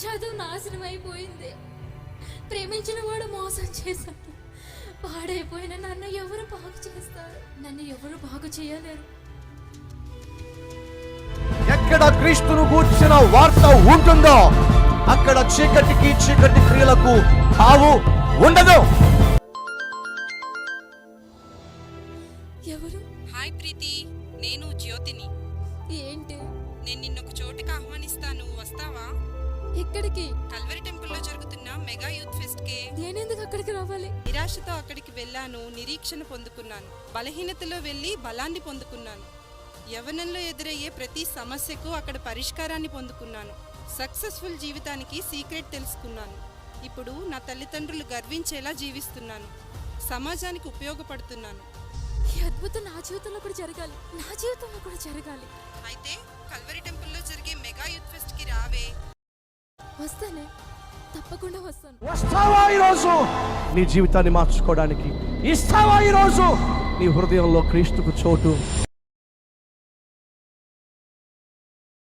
చదువు నాశనం అయిపోయింది ప్రేమించిన వాడు మోసం చేశాడు. పాడైపోయిన నన్ను ఎవరు బాగు చేస్తారు? నన్ను ఎవరు బాగు చేయలేరు. ఎక్కడ క్రీస్తును గూర్చిన వార్త ఉంటుందో అక్కడ చీకటికి చీకటి క్రియలకు తావు ఉండదు. ఎవరు? హాయ్ ప్రీతి నేను జ్యోతిని. ఏంటి? నేను నిన్నొక చోటుకి ఆహ్వానిస్తాను. వస్తావా? ఎక్కడికి? కల్వరి టెంపుల్లో జరుగుతున్న మెగా యూత్ ఫెస్ట్ కే నేనెందుకు అక్కడికి రావాలి? నిరాశతో అక్కడికి వెళ్ళాను నిరీక్షణ పొందుకున్నాను బలహీనతలో వెళ్ళి బలాన్ని పొందుకున్నాను. యవనంలో ఎదురయ్యే ప్రతి సమస్యకు అక్కడ పరిష్కారాన్ని పొందుకున్నాను. సక్సెస్ఫుల్ జీవితానికి సీక్రెట్ తెలుసుకున్నాను. ఇప్పుడు నా తల్లిదండ్రులు గర్వించేలా జీవిస్తున్నాను. సమాజానికి ఉపయోగపడుతున్నాను. ఈ అద్భుతం నా జీవితంలో కూడా జరగాలి. నా జీవితంలో కూడా జరగాలి. అయితే వస్తానే. తప్పకుండా వస్తాను. వస్తావా ఈరోజు? నీ జీవితాన్ని మార్చుకోవడానికి ఇస్తావా ఈరోజు? నీ హృదయంలో క్రీస్తుకు చోటు